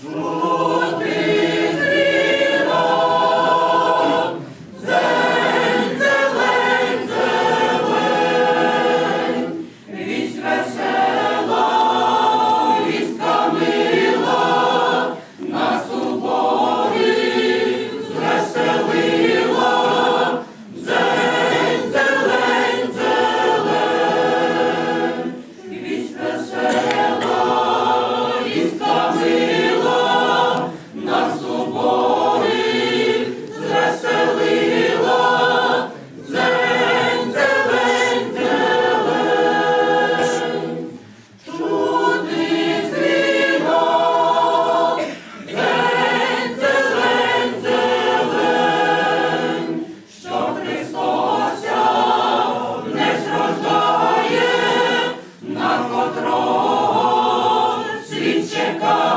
Oh. Світ чекає.